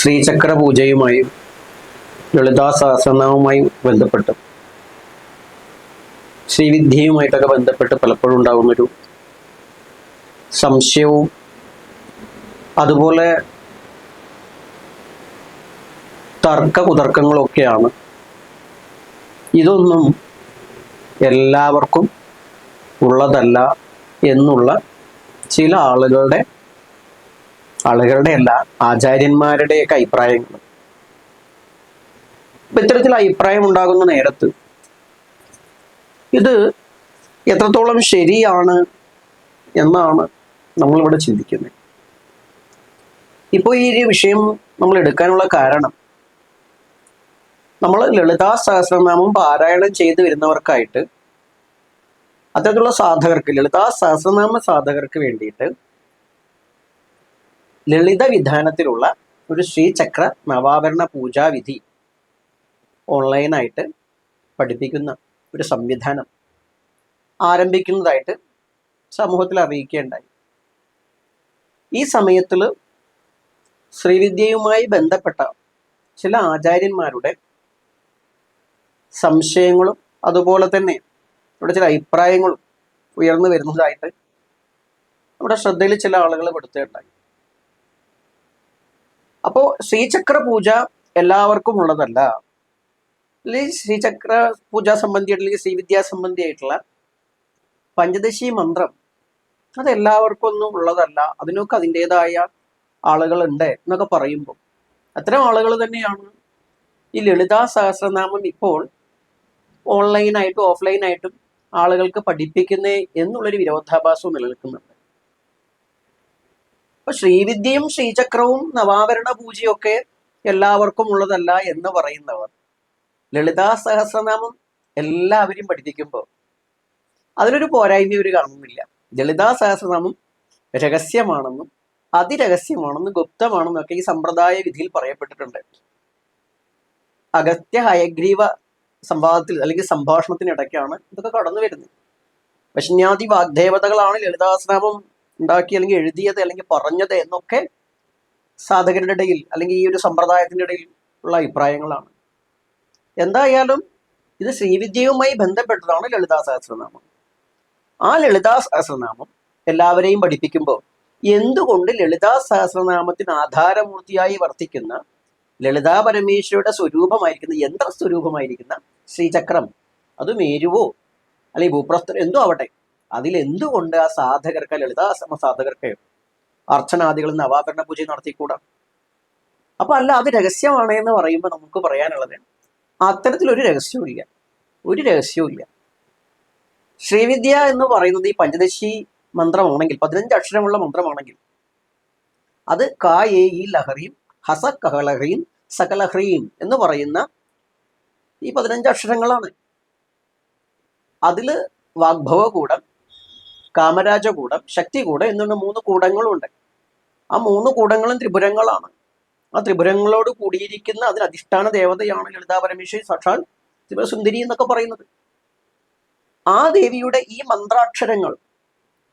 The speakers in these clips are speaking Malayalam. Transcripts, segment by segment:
ശ്രീചക്ര പൂജയുമായും ലളിതാ സഹസ്രനാമവുമായും ബന്ധപ്പെട്ട് ശ്രീവിദ്യയുമായിട്ടൊക്കെ ബന്ധപ്പെട്ട് പലപ്പോഴും ഉണ്ടാകുന്നൊരു സംശയവും അതുപോലെ തർക്ക കുതർക്കങ്ങളൊക്കെയാണ് ഇതൊന്നും എല്ലാവർക്കും ഉള്ളതല്ല എന്നുള്ള ചില ആളുകളുടെ ആളുകളുടെ അല്ല ആചാര്യന്മാരുടെയൊക്കെ അഭിപ്രായങ്ങൾ അപ്പൊ ഇത്തരത്തിൽ അഭിപ്രായം ഉണ്ടാകുന്ന നേരത്ത് ഇത് എത്രത്തോളം ശരിയാണ് എന്നാണ് നമ്മളിവിടെ ചിന്തിക്കുന്നത്. ഇപ്പോൾ ഈ ഒരു വിഷയം നമ്മൾ എടുക്കാനുള്ള കാരണം നമ്മൾ ലളിതാ സഹസ്രനാമം പാരായണം ചെയ്തു വരുന്നവർക്കായിട്ട് അത്തരത്തിലുള്ള സാധകർക്ക് ലളിതാ സഹസ്രനാമ സാധകർക്ക് വേണ്ടിയിട്ട് ലളിത വിധാനത്തിലുള്ള ഒരു ശ്രീചക്ര നവാവരണ പൂജാവിധി ഓൺലൈനായിട്ട് പഠിപ്പിക്കുന്ന ഒരു സംവിധാനം ആരംഭിക്കുന്നതായിട്ട് സമൂഹത്തിൽ അറിയിക്കുകയുണ്ടായി. ഈ സമയത്തിൽ ശ്രീവിദ്യയുമായി ബന്ധപ്പെട്ട ചില ആചാര്യന്മാരുടെ സംശയങ്ങളും അതുപോലെ തന്നെ ഇവിടെ ചില അഭിപ്രായങ്ങളും ഉയർന്നു വരുന്നതായിട്ട് നമ്മുടെ ശ്രദ്ധയിൽ ചില ആളുകൾ പെടുത്തുകയുണ്ടായി. അപ്പോൾ ശ്രീചക്ര പൂജ എല്ലാവർക്കും ഉള്ളതല്ല. അല്ലെങ്കിൽ ശ്രീചക്ര പൂജ സംബന്ധിയായിട്ടുള്ള ശ്രീവിദ്യാ സംബന്ധിയായിട്ടുള്ള പഞ്ചദശി മന്ത്രം അത് എല്ലാവർക്കും ഒന്നും ഉള്ളതല്ല. അതിനൊക്കെ അതിന്റെതായ ആളുകളുണ്ട് എന്നൊക്കെ പറയുമ്പോൾ. അത്തരം ആളുകൾ തന്നെയാണ് ഈ ലളിതാ സഹസ്രനാമം ഇപ്പോൾ ഓൺലൈനായിട്ടും ഓഫ്ലൈനായിട്ടും ആളുകൾക്ക് പഠിപ്പിക്കുന്നേ എന്നുള്ളൊരു വിരോധാഭാസവും നിലനിൽക്കുന്നുണ്ട് അപ്പൊ ശ്രീവിദ്യയും ശ്രീചക്രവും നവാവരണ പൂജയൊക്കെ എല്ലാവർക്കും ഉള്ളതല്ല എന്ന് പറയുന്നവർ. ലളിതാ സഹസ്രനാമം എല്ലാവരും പഠിപ്പിക്കുമ്പോൾ അതിനൊരു പോരായ്മ ഒരു കാണുന്നില്ല. ലളിതാ സഹസ്രനാമം രഹസ്യമാണെന്നും അതിരഹസ്യമാണെന്നും ഗുപ്തമാണെന്നും ഒക്കെ ഈ സമ്പ്രദായ വിധിയിൽ പറയപ്പെട്ടിട്ടുണ്ട്. അഗത്യ ഹയഗ്രീവ സംവാദത്തിൽ അല്ലെങ്കിൽ സംഭാഷണത്തിനിടയ്ക്കാണ് ഇതൊക്കെ കടന്നു വരുന്നത് പക്ഷെ വാഗ്ദേവതകളാണ് ലളിതാസനാമം ഉണ്ടാക്കി അല്ലെങ്കിൽ എഴുതിയത് അല്ലെങ്കിൽ പറഞ്ഞത് എന്നൊക്കെ സാധകരുടെ ഇടയിൽ അല്ലെങ്കിൽ ഈ ഒരു സമ്പ്രദായത്തിന്റെ ഇടയിൽ ഉള്ള അഭിപ്രായങ്ങളാണ്. എന്തായാലും ഇത് ശ്രീവിദ്യയുമായി ബന്ധപ്പെട്ടതാണ് ലളിതാ സഹസ്രനാമം. ആ ലളിതാ സഹസ്രനാമം എല്ലാവരെയും പഠിപ്പിക്കുമ്പോൾ എന്തുകൊണ്ട് ലളിതാ സഹസ്രനാമത്തിന് ആധാരമൂർത്തിയായി വർത്തിക്കുന്ന ലളിതാ പരമേശ്വരുടെ സ്വരൂപമായിരിക്കുന്ന യന്ത്ര സ്വരൂപമായിരിക്കുന്ന ശ്രീചക്രം അത് മേരുവോ അല്ലെങ്കിൽ ഭൂപ്രസ്ഥ എന്തോ ആവട്ടെ അതിൽ എന്തുകൊണ്ട് ആ സാധകർക്ക് ലളിതാശ്രമ സാധകർക്ക് അർച്ചനാദികൾ നവാഭരണ പൂജ നടത്തിക്കൂടാ? അപ്പൊ അല്ല അത് രഹസ്യമാണ് എന്ന് പറയുമ്പോൾ നമുക്ക് പറയാനുള്ളത് അത്തരത്തിലൊരു രഹസ്യവും ഇല്ല ഒരു രഹസ്യവും ഇല്ല ശ്രീവിദ്യ എന്ന് പറയുന്നത് ഈ പഞ്ചദശി മന്ത്രമാണെങ്കിൽ പതിനഞ്ച് അക്ഷരമുള്ള മന്ത്രമാണെങ്കിൽ അത് കാ എ ഈ ലഹറിയും ഹസ കഹലഹ്രീം സകലഹ്രീം എന്ന് പറയുന്ന ഈ പതിനഞ്ച് അക്ഷരങ്ങളാണ്. അതിൽ വാഗ്ഭവ കൂടം ശക്തികൂടം കൂടം ശക്തി കൂടം എന്നുള്ള മൂന്ന് കൂടങ്ങളുണ്ട്. ആ മൂന്ന് കൂടങ്ങളും ത്രിപുരങ്ങളാണ്. ആ ത്രിപുരങ്ങളോട് കൂടിയിരിക്കുന്ന അതിന് അധിഷ്ഠാന ദേവതയാണ് ലളിതാ പരമേശ്വരി സാക്ഷാൽ ത്രിപുരസുന്ദരി എന്നൊക്കെ പറയുന്നത്. ആ ദേവിയുടെ ഈ മന്ത്രാക്ഷരങ്ങൾ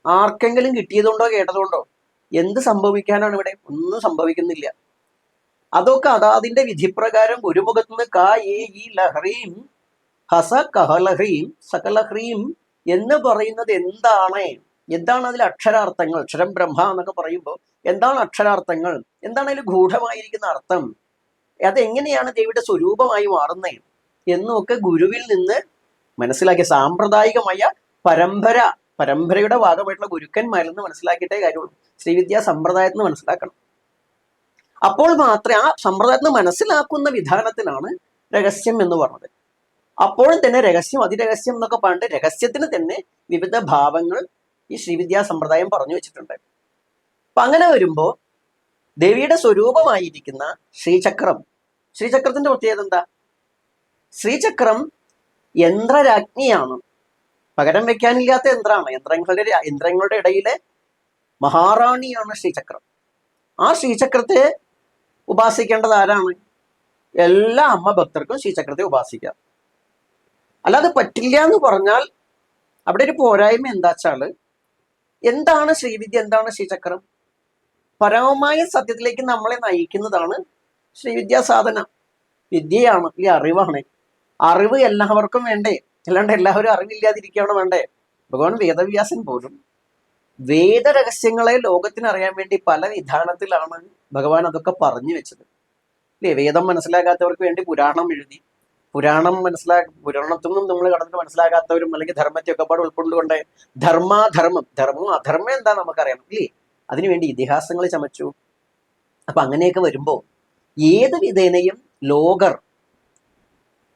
ആർക്കെങ്കിലും കിട്ടിയതുകൊണ്ടോ കേട്ടതുകൊണ്ടോ എന്ത് സംഭവിക്കാനാണ് ഇവിടെ? ഒന്നും സംഭവിക്കുന്നില്ല. അതൊക്കെ അതാതിന്റെ വിധിപ്രകാരം ഒരു മുഖത്തുനിന്ന് കാ ഏ ഈ ലഹ്രീം ഹസ കഹലഹ്രീം സകലഹ്രീം എന്ന് പറയുന്നത് എന്താണ്? എന്താണ് അതിൽ അക്ഷരാർത്ഥങ്ങൾ? അക്ഷരം ബ്രഹ്മ എന്നൊക്കെ പറയുമ്പോൾ എന്താണ് അക്ഷരാർത്ഥങ്ങൾ? എന്താണ് അതിൽ ഗൂഢമായിരിക്കുന്ന അർത്ഥം? അതെങ്ങനെയാണ് ദേവിയുടെ സ്വരൂപമായി മാറുന്നത് എന്നൊക്കെ ഗുരുവിൽ നിന്ന് മനസ്സിലാക്കിയ സാമ്പ്രദായികമായ പരമ്പര പരമ്പരയുടെ ഭാഗമായിട്ടുള്ള ഗുരുക്കന്മാരിൽ നിന്ന് മനസ്സിലാക്കിയിട്ടേ കാര്യമുള്ളൂ. ശ്രീവിദ്യാ സമ്പ്രദായത്തിൽ നിന്ന് മനസ്സിലാക്കണം. അപ്പോൾ മാത്രമേ ആ സമ്പ്രദായത്തിന് മനസ്സിലാക്കുന്ന വിധാനത്തിനാണ് രഹസ്യം എന്ന് പറഞ്ഞത്. അപ്പോഴും തന്നെ രഹസ്യം അതിരഹസ്യം എന്നൊക്കെ പറഞ്ഞിട്ട് രഹസ്യത്തിന് തന്നെ വിവിധ ഭാവങ്ങൾ ഈ ശ്രീവിദ്യാ സമ്പ്രദായം പറഞ്ഞു വെച്ചിട്ടുണ്ട്. അപ്പൊ അങ്ങനെ വരുമ്പോൾ ദേവിയുടെ സ്വരൂപമായിരിക്കുന്ന ശ്രീചക്രം ശ്രീചക്രത്തിന്റെ പ്രത്യേകത എന്താ? ശ്രീചക്രം യന്ത്രരാജ്ഞിയാണ്. പകരം വെക്കാനില്ലാത്ത യന്ത്രമാണ്. യന്ത്രങ്ങളുടെ യന്ത്രങ്ങളുടെ ഇടയിലെ മഹാറാണിയാണ് ശ്രീചക്രം. ആ ശ്രീചക്രത്തെ ഉപാസിക്കേണ്ടത് ആരാണ്? എല്ലാ അമ്മ ഭക്തർക്കും ശ്രീചക്രത്തെ ഉപാസിക്കാം. അല്ലാതെ പറ്റില്ല എന്ന് പറഞ്ഞാൽ അവിടെ ഒരു പോരായ്മ എന്താ എന്താണ് ശ്രീവിദ്യ എന്താണ് ശ്രീചക്രം? പരമമായ സത്യത്തിലേക്ക് നമ്മളെ നയിക്കുന്നതാണ് ശ്രീവിദ്യാ സാധന. വിദ്യയാണ് ഈ അറിവാണ്. അറിവ് എല്ലാവർക്കും വേണ്ടേ? അല്ലാണ്ട് എല്ലാവരും അറിവില്ലാതിരിക്കുകയാണ് വേണ്ടേ? ഭഗവാൻ വേദവ്യാസൻ പോലും വേദരഹസ്യങ്ങളെ ലോകത്തിന് അറിയാൻ വേണ്ടി പല വിധാനത്തിലാണ് ഭഗവാൻ അതൊക്കെ പറഞ്ഞു വെച്ചത്. അല്ലേ വേദം മനസ്സിലാകാത്തവർക്ക് വേണ്ടി പുരാണം എഴുതി പുരാണം മനസ്സിലാ പുരാണത്തിൽ നിന്നും നമ്മൾ കടന്നിട്ട് മനസ്സിലാക്കാത്തവരും അല്ലെങ്കിൽ ധർമ്മത്തെ ഒക്കെ പാട് ഉൾക്കൊണ്ടുകൊണ്ട് ധർമാധർമ്മം. ധർമ്മം അധർമ്മം എന്താ നമുക്കറിയാം ഇല്ലേ? അതിനുവേണ്ടി ഇതിഹാസങ്ങൾ ചമച്ചു. അപ്പൊ അങ്ങനെയൊക്കെ വരുമ്പോ ഏത് വിധേനയും ലോകർ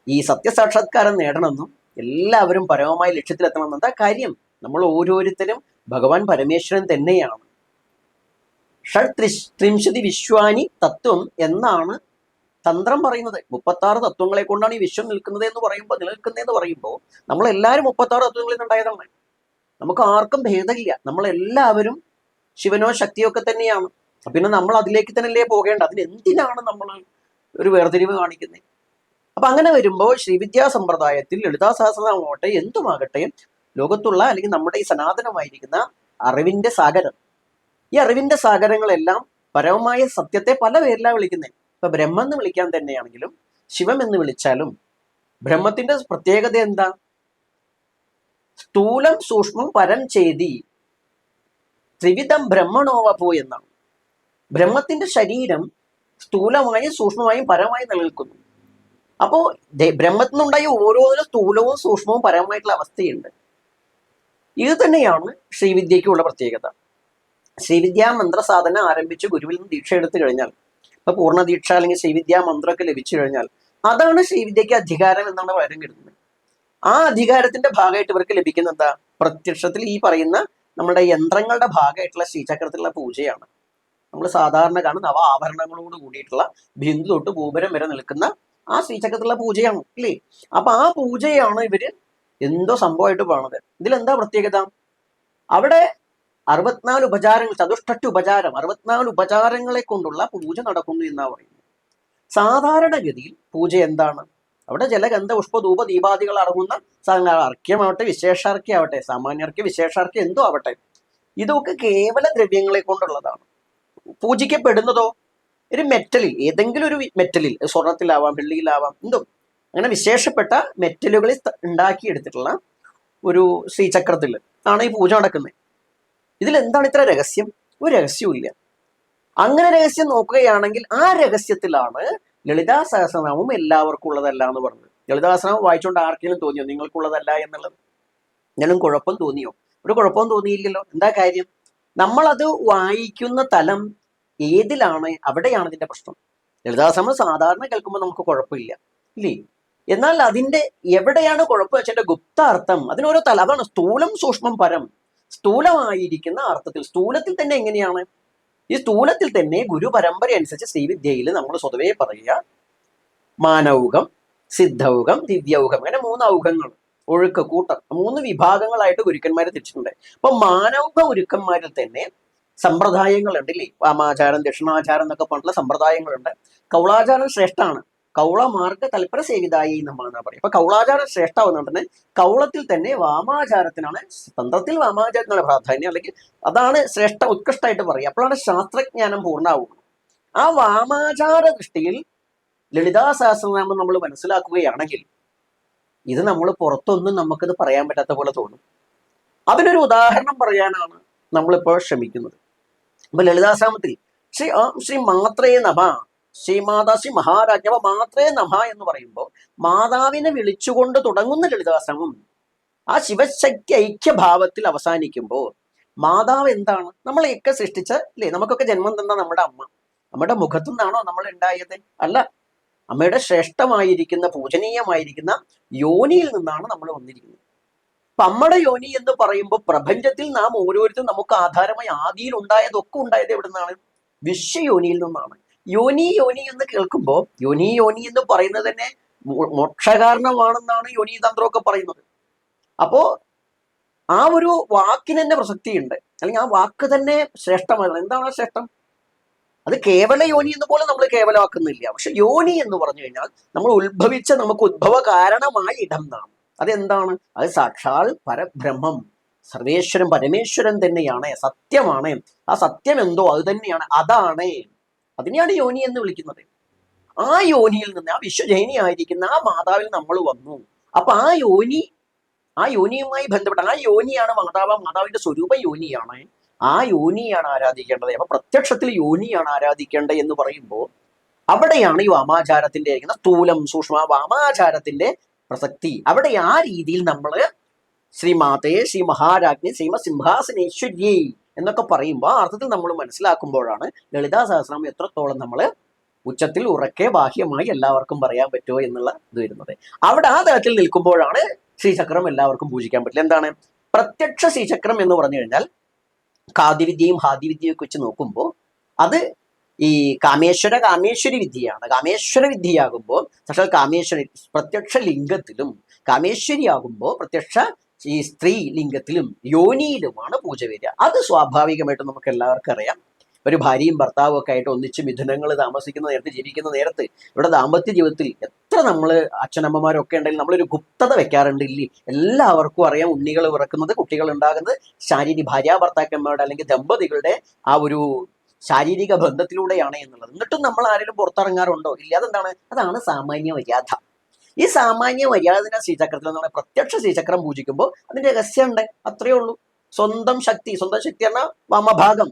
ഈ സത്യസാക്ഷാത്കാരം നേടണമെന്നും എല്ലാവരും പരമമായ ലക്ഷ്യത്തിലെത്തണമെന്നും എന്താ കാര്യം? നമ്മൾ ഓരോരുത്തരും ഭഗവാൻ പരമേശ്വരൻ തന്നെയാണ്. ഷഡ് ത്രിശ് ത്രിംശതി വിശ്വാനി തത്വം എന്നാണ് തന്ത്രം പറയുന്നത്. മുപ്പത്തി ആറ് തത്വങ്ങളെ കൊണ്ടാണ് ഈ വിശ്വം നിൽക്കുന്നത് എന്ന് പറയുമ്പോൾ നിലനിൽക്കുന്നതെന്ന് പറയുമ്പോൾ നമ്മളെല്ലാവരും മുപ്പത്തി ആറ് തത്വങ്ങളിൽ നിന്നുണ്ടായതാണ് നമുക്ക് ആർക്കും ഭേദമില്ല. നമ്മളെല്ലാവരും ശിവനോ ശക്തിയോ ഒക്കെ തന്നെയാണ്. പിന്നെ നമ്മൾ അതിലേക്ക് തന്നെയല്ലേ പോകേണ്ട അതിന് എന്തിനാണ് നമ്മൾ ഒരു വേർതിരിവ് കാണിക്കുന്നത് അപ്പൊ അങ്ങനെ വരുമ്പോൾ ശ്രീവിദ്യാ സമ്പ്രദായത്തിൽ ലളിതാ സഹസ്രമാകട്ടെ എന്തുമാകട്ടെ ലോകത്തുള്ള അല്ലെങ്കിൽ നമ്മുടെ ഈ സനാതനമായിരിക്കുന്ന അറിവിന്റെ സാഗരം. ഈ അറിവിന്റെ സാഗരങ്ങളെല്ലാം പരമമായ സത്യത്തെ പല പേരിലാണ് വിളിക്കുന്നത് ഇപ്പൊ ബ്രഹ്മം എന്ന് വിളിക്കാൻ തന്നെയാണെങ്കിലും ശിവം എന്ന് വിളിച്ചാലും ബ്രഹ്മത്തിന്റെ പ്രത്യേകത എന്താ? സ്ഥൂലം സൂക്ഷ്മം പരം ചെയ്തി ത്രിവിധം ബ്രഹ്മണോവപോ എന്നാണ്. ബ്രഹ്മത്തിന്റെ ശരീരം സ്ഥൂലമായും സൂക്ഷ്മമായും പരമായും നിലനിൽക്കുന്നു. അപ്പോ ബ്രഹ്മത്തിനുണ്ടായ ഓരോന്നിനും സ്ഥൂലവും സൂക്ഷ്മവും പരമായിട്ടുള്ള അവസ്ഥയുണ്ട്. ഇത് തന്നെയാണ് ശ്രീവിദ്യയ്ക്കുള്ള പ്രത്യേകത. ശ്രീവിദ്യാ മന്ത്രസാധന ആരംഭിച്ച് ഗുരുവിൽ നിന്ന് ദീക്ഷ എടുത്തു കഴിഞ്ഞാൽ ഇപ്പൊ പൂർണ ദീക്ഷ അല്ലെങ്കിൽ ശ്രീവിദ്യാ മന്ത്രമൊക്കെ ലഭിച്ചു കഴിഞ്ഞാൽ അതാണ് ശ്രീവിദ്യക്ക് അധികാരം എന്നാണ് പലരും കിടുന്നത് ആ അധികാരത്തിന്റെ ഭാഗമായിട്ട് ഇവർക്ക് ലഭിക്കുന്ന എന്താ? പ്രത്യക്ഷത്തിൽ ഈ പറയുന്ന നമ്മുടെ യന്ത്രങ്ങളുടെ ഭാഗമായിട്ടുള്ള ശ്രീചക്രത്തിലുള്ള പൂജയാണ്. നമ്മൾ സാധാരണ കാണുന്ന നവ ആഭരണങ്ങളോട് കൂടിയിട്ടുള്ള ബിന്ദു തൊട്ട് ഗോപുരം വരെ നിൽക്കുന്ന ആ ശ്രീചക്രത്തിലുള്ള പൂജയാണ് അല്ലേ? അപ്പൊ ആ പൂജയാണ് ഇവർ എന്തോ സംഭവമായിട്ട് പോണത് ഇതിലെന്താ പ്രത്യേകത? അവിടെ അറുപത്തിനാല് ഉപചാരങ്ങൾ ചതുഷ്ടട്ട് ഉപചാരം അറുപത്തിനാല് ഉപചാരങ്ങളെ കൊണ്ടുള്ള പൂജ നടക്കുന്നു എന്നാ പറയുന്നത്. സാധാരണഗതിയിൽ പൂജ എന്താണ്? അവിടെ ജലഗന്ധ പുഷ്പ ധൂപ ദീപാദികൾ അടങ്ങുന്ന സാധനങ്ങൾ അർക്യമാവട്ടെ വിശേഷാർക്യാവട്ടെ സാമാന്യർക്ക് വിശേഷാർക്യം എന്തോ ആവട്ടെ ഇതൊക്കെ കേവല ദ്രവ്യങ്ങളെ കൊണ്ടുള്ളതാണ്. പൂജിക്കപ്പെടുന്നതോ? ഒരു മെറ്റലിൽ ഏതെങ്കിലും ഒരു മെറ്റലിൽ സ്വർണത്തിലാവാം വെള്ളിയിലാവാം എന്തോ അങ്ങനെ വിശേഷപ്പെട്ട മെറ്റലുകളിൽ ഉണ്ടാക്കിയെടുത്തിട്ടുള്ള ഒരു ശ്രീചക്രത്തിൽ ആണ് ഈ പൂജ നടക്കുന്നത്. ഇതിൽ എന്താണ് ഇത്ര രഹസ്യം? ഒരു രഹസ്യവും ഇല്ല. അങ്ങനെ രഹസ്യം നോക്കുകയാണെങ്കിൽ ആ രഹസ്യത്തിലാണ് ലളിതാ സഹസ്രനാമം എല്ലാവർക്കും ഉള്ളതല്ല എന്ന് പറഞ്ഞത്. ലളിതാ സഹസ്രനാമം വായിച്ചുകൊണ്ട് ആർക്കെങ്കിലും തോന്നിയോ? നിങ്ങൾക്കുള്ളതല്ല എന്നുള്ളത്? ഞാനും കുഴപ്പം തോന്നിയോ? ഒരു കുഴപ്പവും തോന്നിയില്ലല്ലോ. എന്താ കാര്യം? നമ്മളത് വായിക്കുന്ന തലം ഏതിലാണ്? അവിടെയാണ് ഇതിന്റെ പ്രശ്നം. ലളിതാസമം സാധാരണ കേൾക്കുമ്പോൾ നമുക്ക് കുഴപ്പമില്ല. ഇല്ലേ? എന്നാൽ അതിന്റെ എവിടെയാണ് കുഴപ്പം വെച്ചതിന്റെ ഗുപ്താർത്ഥം. അതിനോരോ തല. അതാണ് സ്ഥൂലം സൂക്ഷ്മം പരം. സ്ഥൂലമായിരിക്കുന്ന അർത്ഥത്തിൽ സ്ഥൂലത്തിൽ തന്നെ എങ്ങനെയാണ്? ഈ സ്ഥൂലത്തിൽ തന്നെ ഗുരു പരമ്പര അനുസരിച്ച് ശ്രീവിദ്യയിൽ നമ്മൾ സ്വതവേ പറയുക. മാനൗകം സിദ്ധൗകം ദിവ്യൗകം അങ്ങനെ മൂന്ന് ഔഹങ്ങൾ ഒഴുക്ക് കൂട്ടം മൂന്ന് വിഭാഗങ്ങളായിട്ട് ഗുരുക്കന്മാരെ തിരിച്ചിട്ടുണ്ട്. അപ്പൊ മാനൗക ഗുരുക്കന്മാരിൽ തന്നെ സമ്പ്രദായങ്ങളുണ്ട് ഇല്ലേ? വാമാചാരം ദക്ഷിണാചാരം എന്നൊക്കെ പറഞ്ഞിട്ടുള്ള സമ്പ്രദായങ്ങളുണ്ട്. കൗളാചാരം ശ്രേഷ്ഠമാണ് കൗളമാർഗ തൽപര സേവിതായി എന്നാണ് പറയുക. അപ്പൊ കൗളാചാരം ശ്രേഷ്ഠമാവുന്നുണ്ടെന്ന് കൗളത്തിൽ തന്നെ വാമാചാരത്തിനാണ് തന്ത്രത്തിൽ വാമാചാരത്തിനാണ് പ്രാധാന്യം അല്ലെങ്കിൽ അതാണ് ശ്രേഷ്ഠ ഉത്കൃഷ്ടമായിട്ട് പറയുക. അപ്പോഴാണ് ശാസ്ത്രജ്ഞാനം പൂർണമാവുന്നത്. ആ വാമാചാര ദൃഷ്ടിയിൽ ലളിതാ സഹസ്രനാമം നമ്മൾ മനസ്സിലാക്കുകയാണെങ്കിൽ ഇത് നമ്മൾ പുറത്തൊന്നും നമുക്കിത് പറയാൻ പറ്റാത്ത പോലെ തോന്നും. അതിനൊരു ഉദാഹരണം പറയാനാണ് നമ്മളിപ്പോൾ ശ്രമിക്കുന്നത്. അപ്പൊ ലളിതാശ്രാമത്തിൽ ശ്രീ ആ ശ്രീ മാത്രേ നമ ശ്രീ മഹാരാജവ മാത്രേ നമ എന്ന് പറയുമ്പോൾ മാതാവിനെ വിളിച്ചുകൊണ്ട് തുടങ്ങുന്ന ലളിതാശ്രമം ആ ശിവശക്തി ഐക്യഭാവത്തിൽ അവസാനിക്കുമ്പോൾ മാതാവ് എന്താണ്? നമ്മളെയൊക്കെ സൃഷ്ടിച്ച അല്ലേ നമുക്കൊക്കെ ജന്മം തന്ന നമ്മുടെ അമ്മ. നമ്മുടെ മുഖത്തു നിന്നാണോ നമ്മൾ ഉണ്ടായത്? അല്ല അമ്മയുടെ ശ്രേഷ്ഠമായിരിക്കുന്ന പൂജനീയമായിരിക്കുന്ന യോനിയിൽ നിന്നാണ് നമ്മൾ വന്നിരിക്കുന്നത്. അപ്പൊ അമ്മയുടെ യോനി എന്ന് പറയുമ്പോൾ പ്രപഞ്ചത്തിൽ നാം ഓരോരുത്തരും നമുക്ക് ആധാരമായി ആദിയിൽ ഉണ്ടായതൊക്കെ ഉണ്ടായത് എവിടെ നിന്നാണ് വിശ്വയോനിയിൽ നിന്നാണ്. യോനി യോനി എന്ന് കേൾക്കുമ്പോൾ യോനി യോനി എന്ന് പറയുന്നത് തന്നെ മോക്ഷകാരണമാണെന്നാണ് യോനി തന്ത്രമൊക്കെ പറയുന്നത്. അപ്പോ ആ ഒരു വാക്കിന് തന്നെ പ്രസക്തിയുണ്ട്. അല്ലെങ്കിൽ ആ വാക്ക് തന്നെ ശ്രേഷ്ഠമാണ് എന്താണ് ആ ശ്രേഷ്ഠം? അത് കേവല യോനി എന്ന് പോലും നമ്മൾ കേവലമാക്കുന്നില്ല. പക്ഷെ യോനി എന്ന് പറഞ്ഞു കഴിഞ്ഞാൽ നമ്മൾ ഉത്ഭവിച്ച നമുക്ക് ഉത്ഭവ കാരണമായ ഇടം നാം. അതെന്താണ്? അത് സാക്ഷാൽ പരബ്രഹ്മം. സർവേശ്വരൻ പരമേശ്വരൻ തന്നെയാണ്. സത്യമാണ്. ആ സത്യം എന്തോ? അത് തന്നെയാണ്. അതാണ്. അതിനെയാണ് യോനി എന്ന് വിളിക്കുന്നത്. ആ യോനിയിൽ നിന്ന് ആ വിശ്വജൈനി ആയിരിക്കുന്ന ആ മാതാവിൽ നമ്മൾ വന്നു. അപ്പൊ ആ യോനി ആ യോനിയുമായി ബന്ധപ്പെട്ട ആ യോനിയാണ് മാതാവ് മാതാവിന്റെ സ്വരൂപ യോനിയാണ്. ആ യോനിയാണ് ആരാധിക്കേണ്ടത്. അപ്പൊ പ്രത്യക്ഷത്തിൽ യോനിയാണ് ആരാധിക്കേണ്ടത് എന്ന് പറയുമ്പോൾ അവിടെയാണ് ഈ വാമാചാരത്തിന്റെ ഇരിക്കുന്ന സ്ഥൂലം സൂക്ഷ്മ വാമാചാരത്തിന്റെ പ്രസക്തി. അവിടെ ആ രീതിയിൽ നമ്മൾ ശ്രീ മാതയെ ശ്രീ മഹാരാജ്ഞി ശ്രീമ സിംഹാസനേശ്വര്യേ എന്നൊക്കെ പറയുമ്പോൾ ആ അർത്ഥത്തിൽ നമ്മൾ മനസ്സിലാക്കുമ്പോഴാണ് ലളിതാ സഹസ്രം എത്രത്തോളം നമ്മൾ ഉച്ചത്തിൽ ഉറക്കെ ബാഹ്യമായി എല്ലാവർക്കും പറയാൻ പറ്റുമോ എന്നുള്ള ഇത് വരുന്നത്. അവിടെ ആ തലത്തിൽ നിൽക്കുമ്പോഴാണ് ശ്രീചക്രം എല്ലാവർക്കും പൂജിക്കാൻ പറ്റില്ല. എന്താണ്? പ്രത്യക്ഷ ശ്രീചക്രം എന്ന് പറഞ്ഞു കഴിഞ്ഞാൽ കാതിവിദ്യയും ഹാദിവിദ്യയും ഒക്കെ വെച്ച് നോക്കുമ്പോൾ അത് ഈ കാമേശ്വര കാമേശ്വരി വിദ്യയാണ്. കാമേശ്വര വിദ്യയാകുമ്പോൾ സക്ഷാൽ കാമേശ്വരി പ്രത്യക്ഷ ലിംഗത്തിലും കാമേശ്വരിയാകുമ്പോൾ പ്രത്യക്ഷ ഈ സ്ത്രീ ലിംഗത്തിലും യോനിയിലുമാണ് പൂജ വരിക. അത് സ്വാഭാവികമായിട്ട് നമുക്ക് എല്ലാവർക്കും അറിയാം. ഒരു ഭാര്യയും ഭർത്താവും ഒക്കെ ആയിട്ട് ഒന്നിച്ച് മിഥുനങ്ങൾ താമസിക്കുന്ന നേരത്ത് ജീവിക്കുന്ന നേരത്ത് ഇവിടെ ദാമ്പത്യ ജീവിതത്തിൽ എത്ര നമ്മൾ അച്ഛനമ്മമാരൊക്കെ ഉണ്ടെങ്കിൽ നമ്മളൊരു ഗുപ്തത വെക്കാറുണ്ട് ഇല്ലേ? എല്ലാവർക്കും അറിയാം ഉണ്ണികൾ പിറക്കുന്നത് കുട്ടികൾ ഉണ്ടാകുന്നത് ശാരീരിക ഭാര്യ ഭർത്താക്കന്മാരുടെ അല്ലെങ്കിൽ ദമ്പതികളുടെ ആ ഒരു ശാരീരിക ബന്ധത്തിലൂടെയാണ് എന്നുള്ളത്. എന്നിട്ടും നമ്മൾ ആരെങ്കിലും പുറത്തിറങ്ങാറുണ്ടോ? ഇല്ല? അതെന്താണ്? അതാണ് സാമാന്യ മര്യാദ ഈ സാമാന്യ മര്യാദ ശ്രീചക്രത്തിൽ നമ്മൾ പ്രത്യക്ഷ ശ്രീചക്രം പൂജിക്കുമ്പോൾ അതിന്റെ രഹസ്യമുണ്ട്. അത്രയേ ഉള്ളൂ. സ്വന്തം ശക്തി സ്വന്തം ശക്തി എന്ന വാമഭാഗം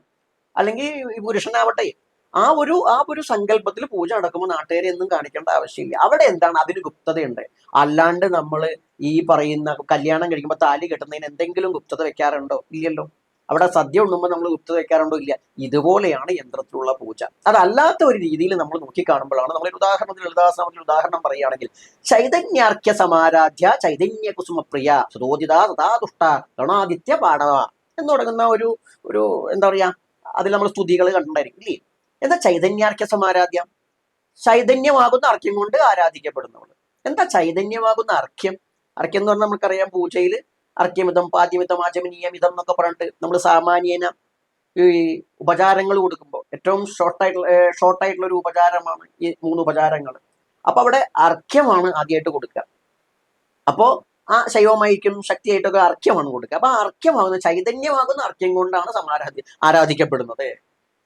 അല്ലെങ്കിൽ പുരുഷനാവട്ടെ ആ ഒരു ആ ഒരു സങ്കല്പത്തിൽ പൂജ നടക്കുമ്പോൾ നാട്ടുകാരെ ഒന്നും കാണിക്കേണ്ട ആവശ്യമില്ല. അവിടെ എന്താണ് അതിന് ഗുപ്തതയുണ്ട്? അല്ലാണ്ട് നമ്മൾ ഈ പറയുന്ന കല്യാണം കഴിക്കുമ്പോൾ താലി കെട്ടുന്നതിന് എന്തെങ്കിലും ഗുപ്തത വെക്കാറുണ്ടോ? ഇല്ലല്ലോ. അവിടെ സദ്യ ഉണ്ണുമ്പോൾ നമ്മൾ ഉപ്പ് വെക്കാറുണ്ടോ ഇല്ല? ഇതുപോലെയാണ് യന്ത്രത്തിലുള്ള പൂജ. അതല്ലാത്ത ഒരു രീതിയിൽ നമ്മൾ നോക്കിക്കാണുമ്പോഴാണ് നമ്മൾ ഉദാഹരണത്തിൽ ലളിതാസനത്തിന് ഉദാഹരണം പറയുകയാണെങ്കിൽ ചൈതന്യാർക്യ സമാരാധ്യ ചൈതന്യ കുസുമപ്രിയ സുതോദിത തഥാ ദുഷ്ട ഗണാദിത്യ പാടവ എന്ന് തുടങ്ങുന്ന ഒരു ഒരു എന്താ പറയാ അതിൽ നമ്മൾ സ്തുതികൾ കണ്ടിട്ടുണ്ടായിരിക്കും ഇല്ലേ? എന്താ ചൈതന്യാർക്യ സമാരാധ്യം? ചൈതന്യമാകുന്ന അർക്യം കൊണ്ട് ആരാധിക്കപ്പെടുന്നവൾ. എന്താ ചൈതന്യമാകുന്ന അർക്യം അർക്യം എന്ന് പറഞ്ഞാൽ നമുക്കറിയാം പൂജയിൽ അർക്യമിതം പാദ്യമിതം ആചമനീയമിതം എന്നൊക്കെ പറഞ്ഞിട്ട് നമ്മൾ സാമാന്യേന ഈ ഉപചാരങ്ങൾ കൊടുക്കുമ്പോൾ ഏറ്റവും ഷോർട്ടായിട്ടുള്ള ഷോർട്ടായിട്ടുള്ള ഒരു ഉപചാരമാണ് ഈ മൂന്ന് ഉപചാരങ്ങൾ. അപ്പൊ അവിടെ അർക്യമാണ് ആദ്യമായിട്ട് കൊടുക്കുക. അപ്പോ ആ ശൈവമായിരിക്കും ശക്തിയായിട്ടൊക്കെ അർക്യമാണ് കൊടുക്കുക. അപ്പൊ ആ അർക്യമാകുന്ന ചൈതന്യമാകുന്ന അർക്യം കൊണ്ടാണ് സമാരാധി ആരാധിക്കപ്പെടുന്നത്.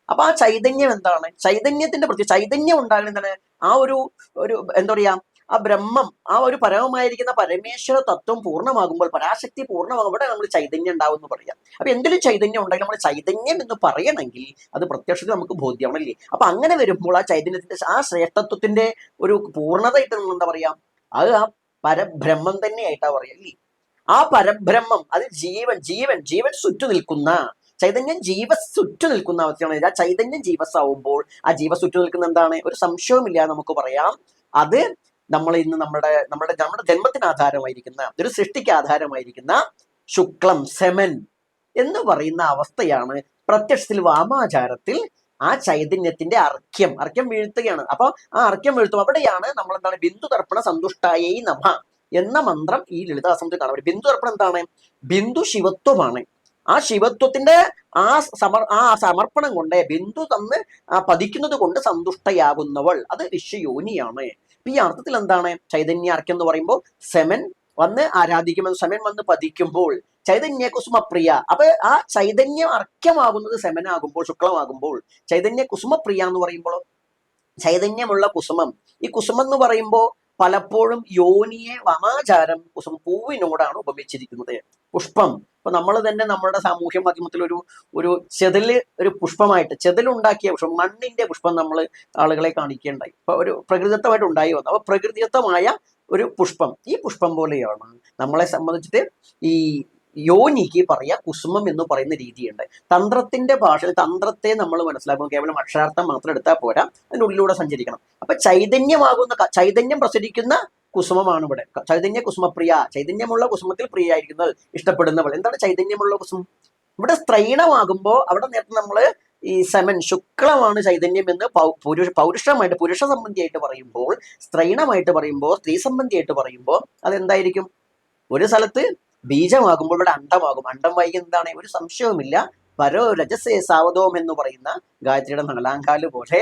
അപ്പൊ ആ ചൈതന്യം എന്താണ്? ചൈതന്യത്തിന്റെ പ്രത്യേക ചൈതന്യം ഉണ്ടാകുന്ന എന്താണ്? ആ ഒരു ഒരു എന്താ പറയാ ആ ബ്രഹ്മം ആ ഒരു പരമമായിരിക്കുന്ന പരമേശ്വര തത്വം പൂർണമാകുമ്പോൾ പരാശക്തി പൂർണമാകുമ്പോൾ അവിടെ നമ്മൾ ചൈതന്യം ഉണ്ടാവും എന്ന് പറയാം. അപ്പൊ എന്തെങ്കിലും ചൈതന്യം ഉണ്ടെങ്കിൽ നമ്മൾ ചൈതന്യം എന്ന് പറയണമെങ്കിൽ അത് പ്രത്യക്ഷത്തിൽ നമുക്ക് ബോധ്യമാണല്ലേ അപ്പൊ അങ്ങനെ വരുമ്പോൾ ആ ചൈതന്യത്തിന്റെ ആ ശ്രേഷ്ഠത്വത്തിന്റെ ഒരു പൂർണതയായിട്ട് നമ്മൾ എന്താ പറയാ? അത് ആ പരബ്രഹ്മം തന്നെയായിട്ടാ പറയാ അല്ലേ? ആ പരബ്രഹ്മം അത് ജീവൻ ജീവൻ ജീവൻ ചുറ്റു നിൽക്കുന്ന ചൈതന്യം ജീവ സുറ്റു നിൽക്കുന്ന അവസ്ഥയാണ്. ആ ചൈതന്യം ജീവസാവുമ്പോൾ ആ ജീവ സുറ്റു നിൽക്കുന്ന എന്താണ്? ഒരു സംശയവുമില്ല നമുക്ക് പറയാം. അത് നമ്മൾ ഇന്ന് നമ്മുടെ നമ്മുടെ നമ്മുടെ ജന്മത്തിന് ആധാരമായിരിക്കുന്ന ഒരു സൃഷ്ടിക്ക് ആധാരമായിരിക്കുന്ന ശുക്ലം സെമൻ എന്ന് പറയുന്ന അവസ്ഥയാണ് പ്രത്യക്ഷത്തിൽ വാമാചാരത്തിൽ ആ ചൈതന്യത്തിന്റെ അർക്യം അർക്യം വീഴ്ത്തുകയാണ്. അപ്പൊ ആ അർക്യം വീഴ്ത്തും. അവിടെയാണ് നമ്മൾ എന്താണ് ബിന്ദു തർപ്പണ സന്തുഷ്ടായേ നമ എന്ന മന്ത്രം ഈ ലളിതാസനത്തിൽ കാണാം ബിന്ദു തർപ്പണം എന്താണ്? ബിന്ദു ശിവത്വമാണ്. ആ ശിവത്വത്തിന്റെ ആ സമർ ആ സമർപ്പണം കൊണ്ട് ബിന്ദു തന്ന് പതിക്കുന്നത് കൊണ്ട് സന്തുഷ്ടയാകുന്നവൾ. അത് വിശ്വയോനിയാണ് ഇപ്പൊ ഈ അർത്ഥത്തിൽ എന്താണ്? ചൈതന്യാർക്കം എന്ന് പറയുമ്പോൾ സെമൻ വന്ന് ആരാധിക്കുമ്പോൾ സെമൻ വന്ന് പതിക്കുമ്പോൾ ചൈതന്യ കുസുമപ്രിയ അപ്പൊ ആ ചൈതന്യം സെമൻ സെമനാകുമ്പോൾ ശുക്ലമാകുമ്പോൾ ചൈതന്യ കുസുമപ്രിയ എന്ന് പറയുമ്പോൾ ചൈതന്യമുള്ള കുസുമം. ഈ കുസുമം എന്ന് പറയുമ്പോൾ പലപ്പോഴും യോനിയെ വമാചാരം പൂവിനോടാണ് ഉപമിച്ചിരിക്കുന്നത്. പുഷ്പം. ഇപ്പൊ നമ്മൾ തന്നെ നമ്മുടെ സാമൂഹ്യ മാധ്യമത്തിൽ ഒരു ഒരു ചെതിൽ ഒരു പുഷ്പമായിട്ട് ചെതിലുണ്ടാക്കിയ പുഷ്പം മണ്ണിന്റെ പുഷ്പം നമ്മൾ ആളുകളെ കാണിക്കുകയുണ്ടായി ഇപ്പൊ ഒരു പ്രകൃതിദത്തമായിട്ട് ഉണ്ടായി വന്നു. അപ്പൊ പ്രകൃതിദത്തമായ ഒരു പുഷ്പം. ഈ പുഷ്പം പോലെയാണ് നമ്മളെ സംബന്ധിച്ചിട്ട് ഈ യോനിക്ക് പറയുക കുസുമം എന്ന് പറയുന്ന രീതിയുണ്ട്. തന്ത്രത്തിന്റെ ഭാഷയിൽ തന്ത്രത്തെ നമ്മൾ മനസ്സിലാക്കും. കേവലം അക്ഷരാർത്ഥം മാത്രം എടുത്താൽ പോരാ അതിന്റെ ഉള്ളിലൂടെ സഞ്ചരിക്കണം. അപ്പൊ ചൈതന്യമാകുന്ന ചൈതന്യം പ്രസരിക്കുന്ന കുസുമമാണ് ഇവിടെ. ചൈതന്യ കുസുമപ്രിയ ചൈതന്യമുള്ള കുസുമത്തിൽ പ്രിയായിരിക്കുന്നത് ഇഷ്ടപ്പെടുന്നവൾ. എന്താണ് ചൈതന്യമുള്ള കുസുമം? ഇവിടെ സ്ത്രൈണമാകുമ്പോൾ അവിടെ നേരത്തെ നമ്മൾ ഈ സെമൻ ശുക്ലമാണ് ചൈതന്യം എന്ന് പൗരുഷ പൗരുഷമായിട്ട് പുരുഷ സംബന്ധിയായിട്ട് പറയുമ്പോൾ സ്ത്രൈണമായിട്ട് പറയുമ്പോൾ സ്ത്രീ സംബന്ധിയായിട്ട് പറയുമ്പോൾ അതെന്തായിരിക്കും? ഒരു സ്ഥലത്ത് ബീജമാകുമ്പോൾ ഇവിടെ അണ്ടമാകും അണ്ടം വൈകുന്നതാണ് ഒരു സംശയവുമില്ല. പരോ രജസേ സാവതോം എന്ന് പറയുന്ന ഗായത്രിയുടെ നാലാങ്കാൽ പോലെ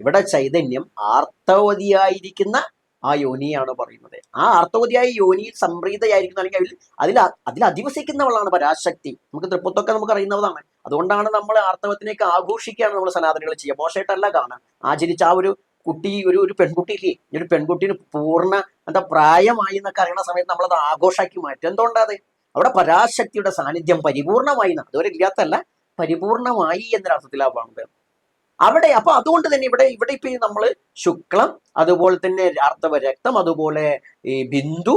ഇവിടെ ചൈതന്യം ആർത്തവതിയായിരിക്കുന്ന ആ യോനിയാണ് പറയുന്നത്. ആ ആർത്തവതിയായ യോനിയിൽ സംപ്രീതയായിരിക്കുന്ന അല്ലെങ്കിൽ അതിൽ അതിൽ അതിൽ അധിവസിക്കുന്നവളാണ് പരാശക്തി. നമുക്ക് തൃപ്പത്തൊക്കെ നമുക്ക് അറിയുന്നതാണ്. അതുകൊണ്ടാണ് നമ്മൾ ആർത്തവത്തിനേക്ക് ആഘോഷിക്കുകയാണ് നമ്മൾ സനാതനകൾ ചെയ്യുക. മോശമായിട്ടല്ല കാണാൻ ആചരിച്ച ആ ഒരു കുട്ടി ഒരു ഒരു പെൺകുട്ടിയില്ലേ ഈ ഒരു പെൺകുട്ടിന് പൂർണ എന്താ പ്രായമായി എന്നൊക്കെ അറിയണ സമയത്ത് നമ്മളത് ആഘോഷാക്കി മാറ്റും. എന്തുകൊണ്ടാണ് അവിടെ പരാശക്തിയുടെ സാന്നിധ്യം പരിപൂർണമായി. അതുവരെ ഇല്ലാത്തല്ല പരിപൂർണമായി എന്നൊരർത്ഥത്തിലാണ് പറഞ്ഞത് അവിടെ അപ്പൊ അതുകൊണ്ട് തന്നെ ഇവിടെ ഇവിടെ ഇപ്പൊ ഈ നമ്മൾ ശുക്ലം അതുപോലെ തന്നെ ആർത്തവ രക്തം അതുപോലെ ഈ ബിന്ദു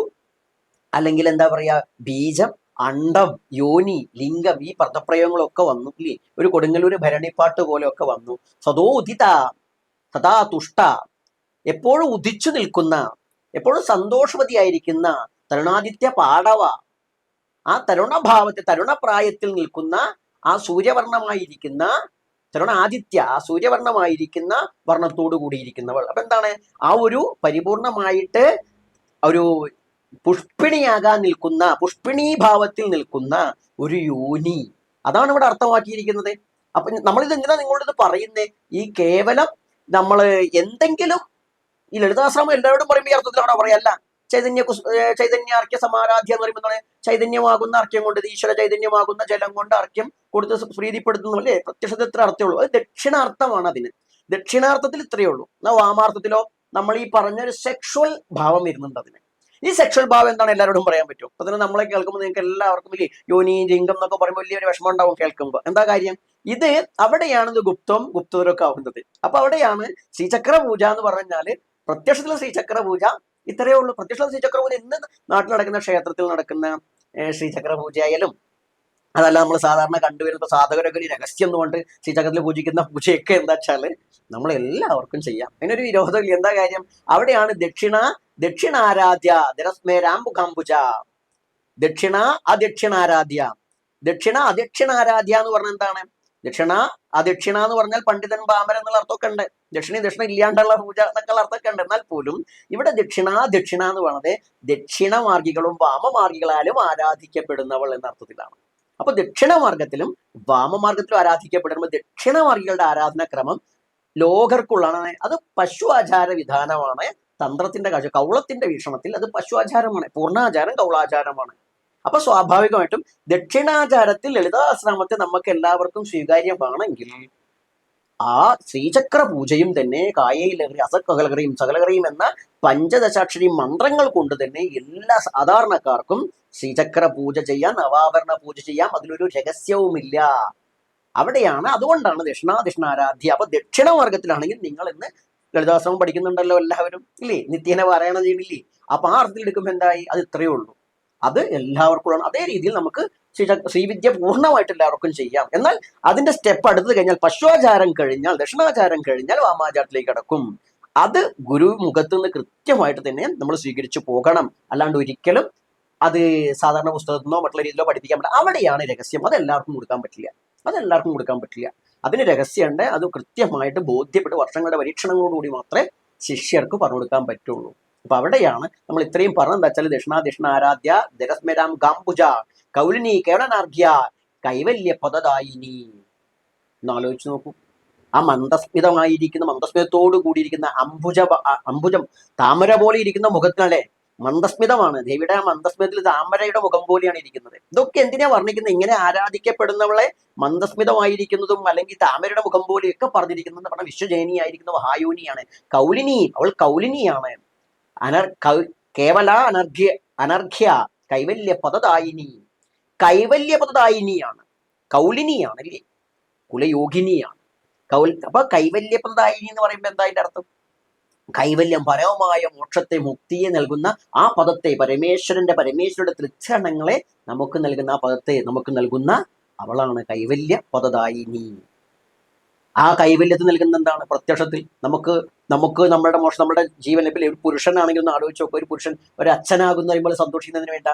അല്ലെങ്കിൽ എന്താ പറയാ ബീജം അണ്ടം യോനി ലിംഗം ഈ പദപ്രയോഗങ്ങളൊക്കെ വന്നു. ഇല്ലേ? ഒരു കൊടുങ്ങല്ലൂര് ഭരണിപ്പാട്ട് പോലെയൊക്കെ വന്നു. സദോ ഉദിത സദാ തുഷ്ട എപ്പോഴും ഉദിച്ചു നിൽക്കുന്ന എപ്പോഴും സന്തോഷവതിയായിരിക്കുന്ന തരുണാദിത്യ പാടവ. ആ തരുണഭാവത്തെ തരുണപ്രായത്തിൽ നിൽക്കുന്ന ആ സൂര്യവർണമായിരിക്കുന്ന തരുണാദിത്യ ആ സൂര്യവർണമായിരിക്കുന്ന വർണത്തോടു കൂടിയിരിക്കുന്നവൾ. അപ്പൊ എന്താണ്? ആ ഒരു പരിപൂർണമായിട്ട് ഒരു പുഷ്പിണിയാകാൻ നിൽക്കുന്ന പുഷ്പിണീ ഭാവത്തിൽ നിൽക്കുന്ന ഒരു യോനി. അതാണ് ഇവിടെ അർത്ഥമാക്കിയിരിക്കുന്നത്. അപ്പൊ നമ്മളിത് എന്തിനാ നിങ്ങളോട് ഇത് പറയുന്നത് ഈ കേവലം നമ്മൾ എന്തെങ്കിലും ഈ ലളിതാശ്രമം എല്ലാവരോടും പറയുമ്പോൾ ഈ അർത്ഥത്തിലാണ് പറയല്ല ചൈതന്യ ഏർ ചൈതന്യാർക്യ സമാരാധ്യ എന്ന് പറയുമ്പോൾ ചൈതന്യമാകുന്ന അർക്യം കൊണ്ട് ഈശ്വര ചൈതന്യമാകുന്ന ജലം കൊണ്ട് അർക്യം കൊടുത്ത് പ്രീതിപ്പെടുത്തുന്നു അല്ലേ പ്രത്യക്ഷത്തിൽ ഇത്ര അർത്ഥമുള്ളൂ അത് ദക്ഷിണാർത്ഥമാണ് അതിന്. ദക്ഷിണാർത്ഥത്തിൽ ഇത്രയേ ഉള്ളൂ. എന്നാൽ വാമാർത്ഥത്തിലോ നമ്മൾ ഈ പറഞ്ഞൊരു സെക്ഷുവൽ ഭാവം വരുന്നുണ്ട് അതിന്. ഈ സെക്ഷൽ ഭാവം എന്താണ് എല്ലാവരോടും പറയാൻ പറ്റും. അപ്പൊ തന്നെ നമ്മളെ കേൾക്കുമ്പോൾ നിങ്ങൾക്ക് എല്ലാവർക്കും വലിയ യോനി ലിംഗം എന്നൊക്കെ പറയുമ്പോൾ വലിയൊരു വിഷമം ഉണ്ടാവും കേൾക്കുമ്പോൾ എന്താ കാര്യം? ഇത് അവിടെയാണ് ഇത് ഗുപ്തം ഗുപ്തരൊക്കെ ആവുന്നത്. അപ്പൊ അവിടെയാണ് ശ്രീചക്ര പൂജ എന്ന് പറഞ്ഞാൽ പ്രത്യക്ഷത്തിലെ ശ്രീചക്ര പൂജ ഇത്രയേ ഉള്ളൂ. പ്രത്യക്ഷത്തിലെ ശ്രീചക്ര പൂജ ഇന്ന് നാട്ടിൽ നടക്കുന്ന ക്ഷേത്രത്തിൽ നടക്കുന്ന ശ്രീചക്ര പൂജയായാലും അതല്ല നമ്മൾ സാധാരണ കണ്ടുവരുന്ന സാധകരൊക്കെ ഒരു രഹസ്യം എന്നുകൊണ്ട് ശ്രീചക്രത്തിൽ പൂജിക്കുന്ന പൂജയൊക്കെ എന്താ വെച്ചാൽ നമ്മൾ എല്ലാവർക്കും ചെയ്യാം. അതിനൊരു വിരോധമില്ല. എന്താ കാര്യം? അവിടെയാണ് ദക്ഷിണ ദക്ഷിണാരാധ്യ ദിരസ്മേരാംബുകാംബുജ ദക്ഷിണ അദക്ഷിണാരാധ്യ. ദക്ഷിണ അദക്ഷിണാരാധ്യ എന്ന് പറഞ്ഞ എന്താണ്? ദക്ഷിണ അദക്ഷിണ എന്ന് പറഞ്ഞാൽ പണ്ഡിതൻ പാമരൻ എന്നുള്ള അർത്ഥമൊക്കെ ഉണ്ട്. ദക്ഷിണ ദക്ഷിണ ഇല്ലാണ്ടുള്ള പൂജ എന്നൊക്കെ അർത്ഥമൊക്കെ ഉണ്ട്. എന്നാൽ പോലും ഇവിടെ ദക്ഷിണ ദക്ഷിണ എന്ന് പറയുന്നത് ദക്ഷിണമാർഗികളും വാമമാർഗികളാലും ആരാധിക്കപ്പെടുന്നവൾ എന്ന അർത്ഥത്തിലാണ്. അപ്പൊ ദക്ഷിണമാർഗത്തിലും വാമമാർഗത്തിലും ആരാധിക്കപ്പെടുമ്പോൾ ദക്ഷിണമാർഗികളുടെ ആരാധനാക്രമം ലോകർക്കുള്ളതാണ്. അത് പശു ആചാര വിധാനമാണ് തന്ത്രത്തിന്റെ കാഴ്ച. കൗളത്തിന്റെ വീക്ഷണത്തിൽ അത് പശു ആചാരമാണ് പൂർണാചാരം കൗളാചാരമാണ്. അപ്പൊ സ്വാഭാവികമായിട്ടും ദക്ഷിണാചാരത്തിൽ ലളിതാശ്രമത്തെ നമുക്ക് എല്ലാവർക്കും സ്വീകാര്യമാണെങ്കിൽ ആ ശ്രീചക്ര പൂജയും തന്നെ കായയിലകറി അസക്കകലകറിയും സകലകറിയും എന്ന പഞ്ചദശാക്ഷരി മന്ത്രങ്ങൾ കൊണ്ട് തന്നെ എല്ലാ സാധാരണക്കാർക്കും ശ്രീചക്ര പൂജ ചെയ്യാം നവാഭരണ പൂജ ചെയ്യാം അതിലൊരു രഹസ്യവുമില്ല. അവിടെയാണ് അതുകൊണ്ടാണ് ദക്ഷിണാദിഷ്ണാരാധ്യ അപ്പൊ ദക്ഷിണമാർഗത്തിലാണെങ്കിൽ നിങ്ങൾ ഇന്ന് ലളിതാശ്രമം പഠിക്കുന്നുണ്ടല്ലോ എല്ലാവരും ഇല്ലേ? നിത്യേന പാരായണം ചെയ്യണില്ലേ? അപ്പൊ ആ അർത്ഥത്തിൽ എടുക്കുമ്പോൾ എന്തായി? അത് ഇത്രയേ ഉള്ളൂ. അത് എല്ലാവർക്കും അതേ രീതിയിൽ നമുക്ക് ശ്രീവിദ്യ പൂർണമായിട്ട് എല്ലാവർക്കും ചെയ്യാം. എന്നാൽ അതിന്റെ സ്റ്റെപ്പ് അടുത്തത് കഴിഞ്ഞാൽ പശ്വാചാരം കഴിഞ്ഞാൽ ദക്ഷിണാചാരം കഴിഞ്ഞാൽ വാമാചാരത്തിലേക്ക് കടക്കും. അത് ഗുരു മുഖത്ത് നിന്ന് കൃത്യമായിട്ട് തന്നെ നമ്മൾ സ്വീകരിച്ചു പോകണം. അല്ലാണ്ട് ഒരിക്കലും അത് സാധാരണ പുസ്തകത്തിൽ നിന്നോ മറ്റുള്ള രീതിയിലോ പഠിപ്പിക്കാൻ പറ്റില്ല. അവിടെയാണ് രഹസ്യം. അതെല്ലാവർക്കും കൊടുക്കാൻ പറ്റില്ല. അതെല്ലാവർക്കും കൊടുക്കാൻ പറ്റില്ല. അതിന് രഹസ്യമുണ്ട്. അത് കൃത്യമായിട്ട് ബോധ്യപ്പെട്ട് വർഷങ്ങളുടെ പരീക്ഷണങ്ങളോടുകൂടി മാത്രമേ ശിഷ്യർക്ക് പറഞ്ഞു കൊടുക്കാൻ പറ്റുള്ളൂ. അപ്പൊ അവിടെയാണ് നമ്മൾ ഇത്രയും പറഞ്ഞത് വെച്ചാൽ ദക്ഷിണ ദക്ഷിണ ആരാധ്യ ദരസ്മരാം ഗാംബുജ കൗലിനി കേവലനാർഘ്യ കൈവല്യ പദദായിനി. എന്നാലോചിച്ച് നോക്കൂ. ആ മന്ദസ്മിതമായിരിക്കുന്ന മന്ദസ്മിതത്തോടു കൂടിയിരിക്കുന്ന അംബുജ അംബുജം താമര പോലെ ഇരിക്കുന്ന മുഖത്തിനല്ലേ? മന്ദസ്മിതമാണ്. ദേവിയുടെ ആ മന്ദസ്മിതത്തിൽ താമരയുടെ മുഖം പോലെയാണ് ഇരിക്കുന്നത്. ഇതൊക്കെ എന്തിനാ വർണിക്കുന്നത്? ഇങ്ങനെ ആരാധിക്കപ്പെടുന്നവളെ മന്ദസ്മിതമായിരിക്കുന്നതും അല്ലെങ്കിൽ താമരയുടെ മുഖം പോലെയൊക്കെ പറഞ്ഞിരിക്കുന്നത് പറഞ്ഞ വിശ്വജയനിയായിരിക്കുന്ന മഹായോനിയാണ്. കൗലിനി. അവൾ കൗലിനിയാണ്. അനർ കേവല അനർഘ്യ അനർഘ്യ കൈവല്യ പദദായിനി കൈവല്യ പദദായിനിയാണ് കൗലിനിയാണ് അല്ലേ കുലയോഗിനിയാണ്. കൗൽ അപ്പൊ കൈവല്യ പദദായിനി എന്ന് പറയുമ്പോൾ എന്താ അതിന്റെ അർത്ഥം? കൈവല്യം പരമമായ മോക്ഷത്തെ മുക്തിയെ നൽകുന്ന ആ പദത്തെ പരമേശ്വരന്റെ പരമേശ്വരന്റെ തൃച്ചരണങ്ങളെ നമുക്ക് നൽകുന്ന ആ പദത്തെ നമുക്ക് നൽകുന്ന അവളാണ് കൈവല്യ പദദായിനി. ആ കൈവല്യത്തിൽ നൽകുന്ന എന്താണ്? പ്രത്യക്ഷത്തിൽ നമുക്ക് നമുക്ക് നമ്മുടെ മോശം നമ്മുടെ ഇപ്പം ഒരു പുരുഷനാണെങ്കിൽ ഒന്ന് ആലോചിച്ച് നോക്കുക ഒരു പുരുഷൻ ഒരു അച്ഛനാകുന്ന പറയുമ്പോൾ സന്തോഷിക്കുന്നതിന് വേണ്ട.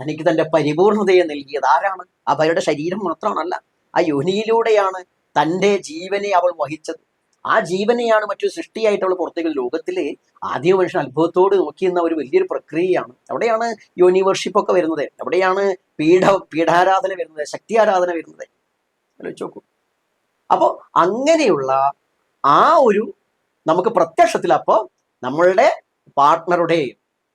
തനിക്ക് തന്റെ പരിപൂർണതയെ നൽകിയത് ആരാണ്? അവരുടെ ശരീരം മാത്രമാണല്ല. ആ യോനിയിലൂടെയാണ് തന്റെ ജീവനെ അവൾ വഹിച്ചത്. ആ ജീവനെയാണ് മറ്റു സൃഷ്ടിയായിട്ടുള്ള പുറത്തേക്ക് ലോകത്തിലെ ആദ്യ മനുഷ്യൻ അത്ഭുതത്തോട് നോക്കിയെന്ന ഒരു വലിയൊരു പ്രക്രിയയാണ്. അവിടെയാണ് യൂണിവേഴ്ഷിപ്പ് ഒക്കെ വരുന്നത്. അവിടെയാണ് പീഠ പീഠാരാധന വരുന്നത് ശക്തി ആരാധന വരുന്നത് നോക്കൂ. അപ്പോൾ അങ്ങനെയുള്ള ആ ഒരു നമുക്ക് പ്രത്യക്ഷത്തിൽ അപ്പോൾ നമ്മളുടെ പാർട്ട്ണറുടെ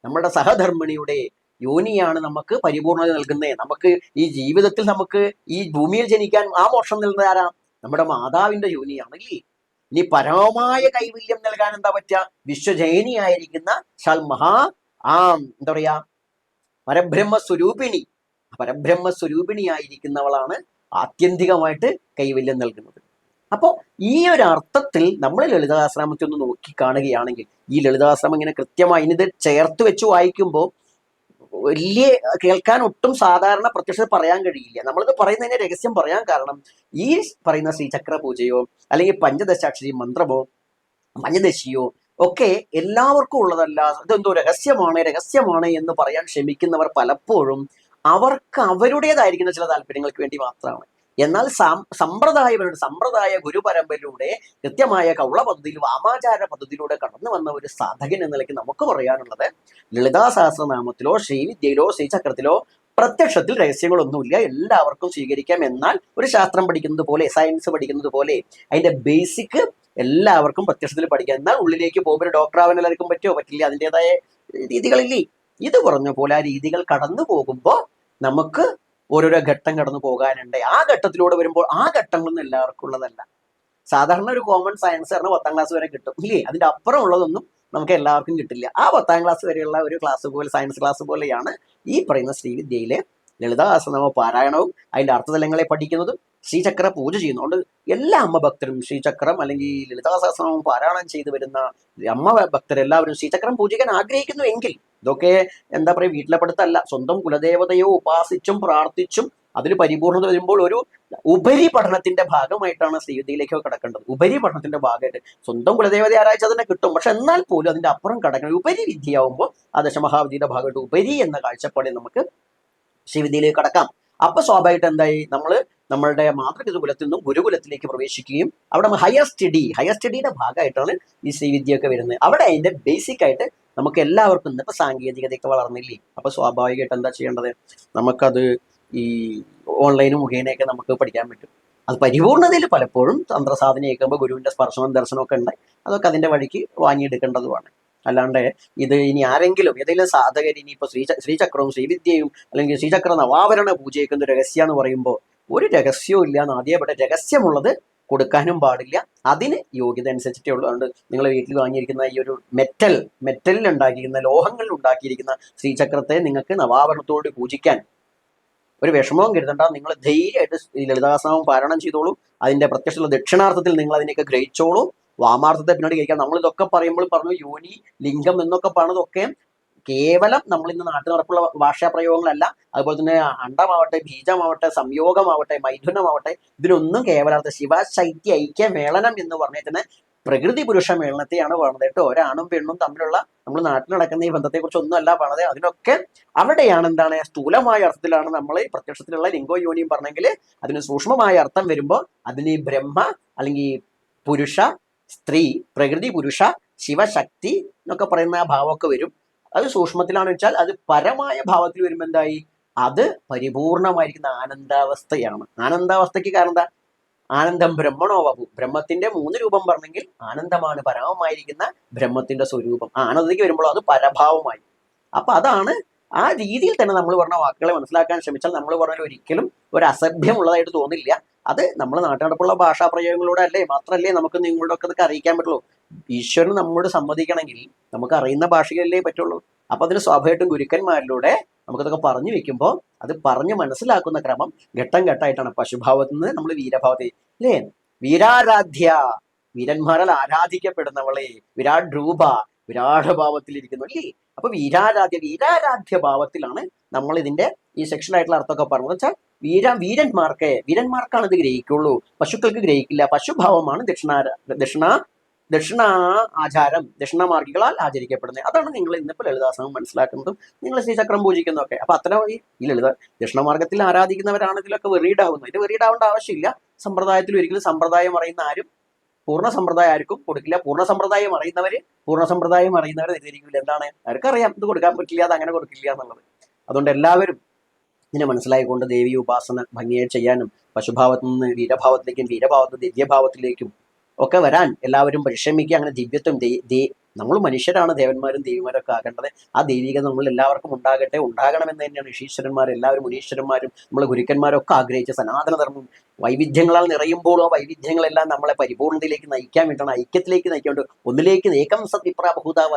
നമ്മുടെ സഹധർമ്മിണിയുടെ യോനിയാണ് നമുക്ക് പരിപൂർണത നൽകുന്നത്. നമുക്ക് ഈ ജീവിതത്തിൽ നമുക്ക് ഈ ഭൂമിയിൽ ജനിക്കാൻ ആ മോക്ഷം നൽകുന്നത് ആരാ? നമ്മുടെ മാതാവിന്റെ യോനിയാണ് ഇല്ലേ? ഇനി പരമമായ കൈവല്യം നൽകാൻ എന്താ പറ്റുക? വിശ്വജയനിയായിരിക്കുന്ന ഷൽമഹ മഹാ ആ എന്താ പറയാ? പരബ്രഹ്മ സ്വരൂപിണി പരബ്രഹ്മ സ്വരൂപിണിയായിരിക്കുന്നവളാണ് ആത്യന്തികമായിട്ട് കൈവല്യം നൽകുന്നത്. അപ്പോൾ ഈ ഒരു അർത്ഥത്തിൽ നമ്മൾ ലളിതാശ്രമത്തെ ഒന്ന് നോക്കി കാണുകയാണെങ്കിൽ ഈ ലളിതാശ്രമം ഇങ്ങനെ കൃത്യമായി ഇനിത് ചേർത്ത് വെച്ച് വായിക്കുമ്പോൾ വലിയ കേൾക്കാൻ ഒട്ടും സാധാരണ പ്രത്യക്ഷത പറയാൻ കഴിയില്ല. നമ്മളിത് പറയുന്നതിന് രഹസ്യം പറയാൻ കാരണം ഈ പറയുന്ന ശ്രീചക്ര പൂജയോ അല്ലെങ്കിൽ പഞ്ചദശാക്ഷരി മന്ത്രമോ പഞ്ചദശിയോ ഒക്കെ എല്ലാവർക്കും ഉള്ളതല്ല. ഇതെന്തോ രഹസ്യമാണ് രഹസ്യമാണ് എന്ന് പറയാൻ ശ്രമിക്കുന്നവർ പലപ്പോഴും അവർക്ക് അവരുടേതായിരിക്കുന്ന ചില താല്പര്യങ്ങൾക്ക് വേണ്ടി മാത്രമാണ്. എന്നാൽ സമ്പ്രദായപരയുടെ സമ്പ്രദായ ഗുരുപരമ്പരയിലൂടെ കൃത്യമായ കൗള പദ്ധതിയിൽ വാമാചാര പദ്ധതിയിലൂടെ കടന്നു വന്ന ഒരു സാധകൻ എന്ന നിലയ്ക്ക് നമുക്ക് പറയാനുള്ളത് ലളിതാ സഹസ്രനാമത്തിലോ ശ്രീവിദ്യയിലോ ശ്രീചക്രത്തിലോ പ്രത്യക്ഷത്തിൽ രഹസ്യങ്ങളൊന്നുമില്ല. എല്ലാവർക്കും സ്വീകരിക്കാം. എന്നാൽ ഒരു ശാസ്ത്രം പഠിക്കുന്നത് പോലെ സയൻസ് പഠിക്കുന്നത് പോലെ അതിന്റെ ബേസിക് എല്ലാവർക്കും പ്രത്യക്ഷത്തിൽ പഠിക്കാം. എന്നാൽ ഉള്ളിലേക്ക് പോകുമ്പോൾ ഡോക്ടർ ആവാൻ എല്ലാവർക്കും പറ്റുമോ? പറ്റില്ല. അതിന്റെതായ രീതികളില്ലേ? ഇത് പറഞ്ഞ പോലെ ആ രീതികൾ കടന്നു പോകുമ്പോൾ നമുക്ക് ഓരോരോ ഘട്ടം കടന്നു പോകാനുണ്ട്. ആ ഘട്ടത്തിലൂടെ വരുമ്പോൾ ആ ഘട്ടങ്ങളൊന്നും എല്ലാവർക്കും ഉള്ളതല്ല. സാധാരണ ഒരു കോമൺ സയൻസ് പറഞ്ഞാൽ പത്താം ക്ലാസ് വരെ കിട്ടും. ഇല്ലേ? അതിന്റെ അപ്പുറം ഉള്ളതൊന്നും നമുക്ക് എല്ലാവർക്കും കിട്ടില്ല. ആ പത്താം ക്ലാസ് വരെയുള്ള ഒരു ക്ലാസ് പോലെ സയൻസ് ക്ലാസ് പോലെയാണ് ഈ പറയുന്ന ശ്രീവിദ്യയിലെ ലളിതാസനമ പാരായണവും അതിന്റെ അർത്ഥതലങ്ങളെ പഠിക്കുന്നതും ശ്രീചക്ര പൂജ ചെയ്യുന്നതുകൊണ്ട് എല്ലാ അമ്മ ഭക്തരും ശ്രീചക്രം അല്ലെങ്കിൽ ലളിതാസഹസ്രനാമം പാരായണം ചെയ്തു വരുന്ന അമ്മ ഭക്തരെല്ലാവരും ശ്രീചക്രം പൂജിക്കാൻ ആഗ്രഹിക്കുന്നു എങ്കിൽ ഇതൊക്കെ എന്താ പറയുക വീട്ടിലെ സ്വന്തം കുലദേവതയെ ഉപാസിച്ചും പ്രാർത്ഥിച്ചും അതിൽ പരിപൂർണത വരുമ്പോൾ ഒരു ഉപരി പഠനത്തിന്റെ ഭാഗമായിട്ടാണ് ശ്രീവിദ്യയിലേക്ക് കിടക്കേണ്ടത്. ഉപരി പഠനത്തിന്റെ ഭാഗമായിട്ട് സ്വന്തം കുലദേവത ആരാഴ്ച തന്നെ കിട്ടും. പക്ഷെ എന്നാൽ പോലും അതിന്റെ അപ്പുറം കിടക്കണം ഉപരി വിദ്യയാവുമ്പോൾ ആ ദശമഹാവിദ്യയുടെ ഭാഗമായിട്ട് ഉപരി എന്ന കാഴ്ചപ്പാടിൽ നമുക്ക് ശ്രീവിദ്യയിലേക്ക് കടക്കാം. അപ്പൊ സ്വാഭാവികമായിട്ട് എന്തായി? നമ്മൾ നമ്മളുടെ മാതൃകുലത്തിൽ നിന്നും ഗുരുകുലത്തിലേക്ക് പ്രവേശിക്കുകയും അവിടെ ഹയർ സ്റ്റഡി ഹയർ സ്റ്റഡിയുടെ ഭാഗമായിട്ടാണ് ഈ ശ്രീവിദ്യയൊക്കെ വരുന്നത്. അവിടെ അതിന്റെ ബേസിക് ആയിട്ട് നമുക്ക് എല്ലാവർക്കും ഇന്നിപ്പോൾ സാങ്കേതികതയൊക്കെ വളർന്നില്ലേ? അപ്പോൾ സ്വാഭാവികമായിട്ട് എന്താ ചെയ്യേണ്ടത്? നമുക്കത് ഈ ഓൺലൈൻ മുഖേനയൊക്കെ നമുക്ക് പഠിക്കാൻ പറ്റും. അത് പരിപൂർണതയിൽ പലപ്പോഴും തന്ത്രസാധന കേൾക്കുമ്പോൾ ഗുരുവിന്റെ സ്പർശനം ദർശനമൊക്കെ ഉണ്ട്. അതൊക്കെ അതിന്റെ വഴിക്ക് വാങ്ങിയെടുക്കേണ്ടതുമാണ്. അല്ലാണ്ട് ഇത് ഇനി ആരെങ്കിലും ഏതെങ്കിലും സാധകർ ഇനിയിപ്പോൾ ശ്രീ ശ്രീചക്രവും ശ്രീവിദ്യയും അല്ലെങ്കിൽ ശ്രീചക്ര നവാവരണ പൂജയൊക്കെ രഹസ്യ എന്ന് പറയുമ്പോൾ ഒരു രഹസ്യവും ഇല്ല എന്ന് ആദ്യപ്പെട്ട രഹസ്യമുള്ളത് കൊടുക്കാനും പാടില്ല. അതിന് യോഗ്യത അനുസരിച്ചിട്ടേ ഉള്ളൂ. അതുകൊണ്ട് നിങ്ങൾ വീട്ടിൽ വാങ്ങിയിരിക്കുന്ന ഈ ഒരു മെറ്റൽ മെറ്റലിൽ ഉണ്ടാക്കിയിരിക്കുന്ന ലോഹങ്ങളിൽ ഉണ്ടാക്കിയിരിക്കുന്ന ശ്രീചക്രത്തെ നിങ്ങൾക്ക് നവാവരണത്തോട് പൂജിക്കാൻ ഒരു വിഷമവും കരുതണ്ട. നിങ്ങൾ ധൈര്യമായിട്ട് ലളിതാസനവും പാരായണം ചെയ്തോളൂ. അതിന്റെ പ്രത്യക്ഷമുള്ള ദക്ഷിണാർത്ഥത്തിൽ നിങ്ങൾ അതിനെയൊക്കെ ഗ്രഹിച്ചോളൂ. വാമാർത്ഥത്തെ പിന്നീട് കഴിക്കാം നമ്മൾ ഇതൊക്കെ പറയുമ്പോൾ പറഞ്ഞു യോനി ലിംഗം എന്നൊക്കെ പറഞ്ഞതൊക്കെ കേവലം നമ്മൾ ഇന്ന് നാട്ടിൽ നടപ്പുള്ള ഭാഷാ പ്രയോഗങ്ങളല്ല അതുപോലെ തന്നെ അണ്ടമാവട്ടെ ബീജമാവട്ടെ സംയോഗമാവട്ടെ മൈഥുനമാവട്ടെ ഇതിനൊന്നും കേവലാർത്ഥ ശിവശൈത്യ ഐക്യ മേളനം എന്ന് പറഞ്ഞിട്ട് തന്നെ പ്രകൃതി പുരുഷ മേളനത്തെയാണ് പറഞ്ഞത് കേട്ടോ. ഒരാണും പെണ്ണും തമ്മിലുള്ള നമ്മൾ നാട്ടിൽ നടക്കുന്ന ഈ ബന്ധത്തെക്കുറിച്ച് ഒന്നും അല്ല പറഞ്ഞത്. അതിനൊക്കെ അവിടെയാണ് എന്താണ് സ്ഥൂലമായ അർത്ഥത്തിലാണ് നമ്മൾ പ്രത്യക്ഷത്തിലുള്ള ലിംഗോ യോനിയും പറഞ്ഞെങ്കിൽ അതിന് സൂക്ഷ്മമായ അർത്ഥം വരുമ്പോൾ അതിന് ബ്രഹ്മ അല്ലെങ്കിൽ പുരുഷ സ്ത്രീ പ്രകൃതി പുരുഷ ശിവശക്തി എന്നൊക്കെ പറയുന്ന ആ ഭാവമൊക്കെ വരും. അത് സൂക്ഷ്മത്തിലാണ് വെച്ചാൽ അത് പരമായ ഭാവത്തിൽ വരുമ്പോൾ എന്തായി? അത് പരിപൂർണമായിരിക്കുന്ന ആനന്ദാവസ്ഥയാണ്. ആനന്ദാവസ്ഥയ്ക്ക് കാരണം എന്താ? ആനന്ദം ബ്രഹ്മണോ ബാബു? ബ്രഹ്മത്തിന്റെ മൂന്ന് രൂപം പറഞ്ഞെങ്കിൽ ആനന്ദമാണ് പരമമായിരിക്കുന്ന ബ്രഹ്മത്തിന്റെ സ്വരൂപം. ആ വരുമ്പോൾ അത് പരഭാവമായി. അപ്പൊ അതാണ് ആ രീതിയിൽ തന്നെ നമ്മൾ പറഞ്ഞ വാക്കുകളെ മനസ്സിലാക്കാൻ ശ്രമിച്ചാൽ നമ്മൾ പറഞ്ഞാൽ ഒരിക്കലും ഒരു അസഭ്യമുള്ളതായിട്ട് തോന്നില്ല. അത് നമ്മൾ നാട്ടുനടപ്പുള്ള ഭാഷാ പ്രയോഗങ്ങളിലൂടെ അല്ലേ? മാത്രമല്ലേ നമുക്ക് നിങ്ങളുടെ ഒക്കെ അറിയിക്കാൻ പറ്റുള്ളൂ. ഈശ്വരൻ നമ്മോട് സമ്മതിക്കണമെങ്കിൽ നമുക്ക് അറിയുന്ന ഭാഷയിലല്ലേ പറ്റുള്ളൂ. അപ്പൊ അതിന് സ്വാഭാവികമായിട്ടും ഗുരുക്കന്മാരിലൂടെ നമുക്കതൊക്കെ പറഞ്ഞു വെക്കുമ്പോൾ അത് പറഞ്ഞ് മനസ്സിലാക്കുന്ന ക്രമം ഘട്ടം ഘട്ടമായിട്ടാണ്. പശുഭാവത്തിൽ നിന്ന് നമ്മൾ വീരഭാവത്തെ അല്ലേ? വീരാരാധ്യ. വീരന്മാരാൽ ആരാധിക്കപ്പെടുന്നവളെ. വിരാട് രൂപ വിരാട് ഭാവത്തിലിരിക്കുന്നു അല്ലേ? അപ്പൊ വീരാരാധ്യ വീരാരാധ്യ ഭാവത്തിലാണ് നമ്മൾ ഇതിന്റെ ഈ സെക്ഷൻ ആയിട്ടുള്ള അർത്ഥമൊക്കെ പറഞ്ഞു വെച്ചാൽ വീര വീരന്മാർക്ക് വീരന്മാർക്കാണ് ഇത് ഗ്രഹിക്കുള്ളൂ. പശുക്കൾക്ക് ഗ്രഹിക്കില്ല. പശുഭാവമാണ് ദക്ഷിണാര ദക്ഷിണ ദക്ഷിണ ആചാരം ദക്ഷിണമാർഗികളാൽ ആചരിക്കപ്പെടുന്നത്. അതാണ് നിങ്ങൾ ഇന്നിപ്പോൾ ലളിതാസനം മനസ്സിലാക്കുന്നതും നിങ്ങൾ ശ്രീചക്രം പൂജിക്കുന്നതൊക്കെ. അപ്പൊ അത്ര ഈ ലളിത ദക്ഷിണമാർഗത്തിൽ ആരാധിക്കുന്നവരാണ് ഇതിലൊക്കെ വെറിയിടാവുന്നത്. ഇത് വെറിയിടാവേണ്ട ആവശ്യമില്ല. സമ്പ്രദായത്തിൽ ഒരിക്കലും സമ്പ്രദായം അറിയുന്ന ആരും പൂർണ സമ്പ്രദായം ആർക്കും കൊടുക്കില്ല. പൂർണ സമ്പ്രദായം അറിയുന്നവര് പൂർണ സമ്പ്രദായം അറിയുന്നവർ തെറ്റിദ്ധരിക്കില്ല എന്താണ്? അവർക്കറിയാം. ഇത് കൊടുക്കാൻ പറ്റില്ല അത് അങ്ങനെ കൊടുക്കില്ല എന്നുള്ളത്. അതുകൊണ്ട് എല്ലാവരും ഇതിനെ മനസ്സിലായിക്കൊണ്ട് ദേവി ഉപാസന ഭംഗിയായി ചെയ്യാനും പശുഭാവത്തു നിന്ന് വീരഭാവത്തിലേക്കും വീരഭാവത്തിൽ നിന്ന് ദിവ്യഭാവത്തിലേക്കും ഒക്കെ വരാൻ എല്ലാവരും പരിശ്രമിക്കുക. അങ്ങനെ ദിവ്യത്വം നമ്മൾ മനുഷ്യരാണ് ദേവന്മാരും ദേവിമാരൊക്കെ ആകേണ്ടത്. ആ ദൈവികത നമ്മൾ എല്ലാവർക്കും ഉണ്ടാകട്ടെ ഉണ്ടാകണമെന്ന് തന്നെയാണ് ഋഷീശ്വരന്മാർ എല്ലാവരും മുനീശ്വരന്മാരും നമ്മൾ ഗുരുക്കന്മാരൊക്കെ ആഗ്രഹിച്ച സനാതനധർമ്മം. വൈവിധ്യങ്ങളാൽ നിറയുമ്പോൾ ആ വൈവിധ്യങ്ങളെല്ലാം നമ്മളെ പരിപൂർണതയിലേക്ക് നയിക്കാൻ വേണ്ടിയാണ് ഐക്യത്തിലേക്ക് നയിക്കേണ്ടത് ഒന്നിലേക്ക് ഏകം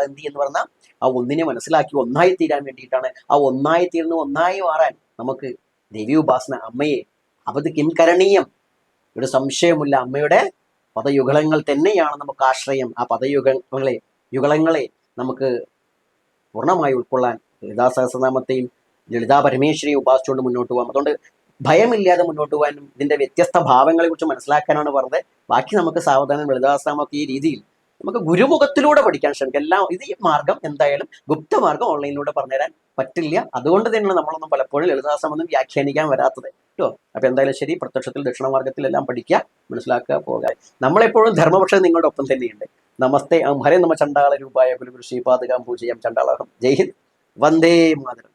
എന്ത് എന്ന് പറഞ്ഞാൽ ആ ഒന്നിനെ മനസ്സിലാക്കി ഒന്നായി തീരാൻ വേണ്ടിയിട്ടാണ്. ആ ഒന്നായി തീർന്ന് ഒന്നായി മാറാൻ നമുക്ക് ദേവി ഉപാസന അമ്മയെ അവത് കിം കരണീയം ഒരു സംശയമില്ല. അമ്മയുടെ പദയുഗളങ്ങൾ തന്നെയാണ് നമുക്ക് ആശ്രയം. ആ പദയുഗങ്ങളെ യുഗളങ്ങളെ നമുക്ക് പൂർണമായി ഉൾക്കൊള്ളാൻ ലളിതാ സഹസ്രനാമത്തെയും ലളിതാ പരമേശ്വരിയെ ഉപാസിച്ചുകൊണ്ട് മുന്നോട്ട് പോകാം. അതുകൊണ്ട് ഭയമില്ലാതെ മുന്നോട്ട് പോകാനും ഇതിന്റെ വ്യത്യസ്ത ഭാവങ്ങളെ കുറിച്ച് മനസ്സിലാക്കാനാണ് പറഞ്ഞത്. ബാക്കി നമുക്ക് സാവധാനം ലളിതാസനാമൊക്കെ ഈ രീതിയിൽ നമുക്ക് ഗുരുമുഖത്തിലൂടെ പഠിക്കാൻ ശ്രമിക്കാം. എല്ലാം ഇത് ഈ മാർഗം എന്തായാലും ഗുപ്തമാർഗം ഓൺലൈനിലൂടെ പറഞ്ഞുതരാൻ പറ്റില്ല. അതുകൊണ്ട് തന്നെയാണ് നമ്മളൊന്നും പലപ്പോഴും ലളിതാസമൊന്നും വ്യാഖ്യാനിക്കാൻ വരാത്തത്. കേട്ടോ അപ്പൊ എന്തായാലും ശരി പ്രത്യക്ഷത്തിൽ ദക്ഷിണമാർഗത്തിലെല്ലാം പഠിക്കുക മനസ്സിലാക്കുക പോകുക നമ്മളെപ്പോഴും ധർമ്മപക്ഷം നിങ്ങളുടെ ഒപ്പം തന്നെയുണ്ട്. നമസ്തേ ഹരേ നമ്മ ചണ്ടാള രൂപായ കുലഗുരു ശ്രീപാദകാം പൂജയം ചണ്ടാളഹം ജയ് വന്ദേ മാതരം.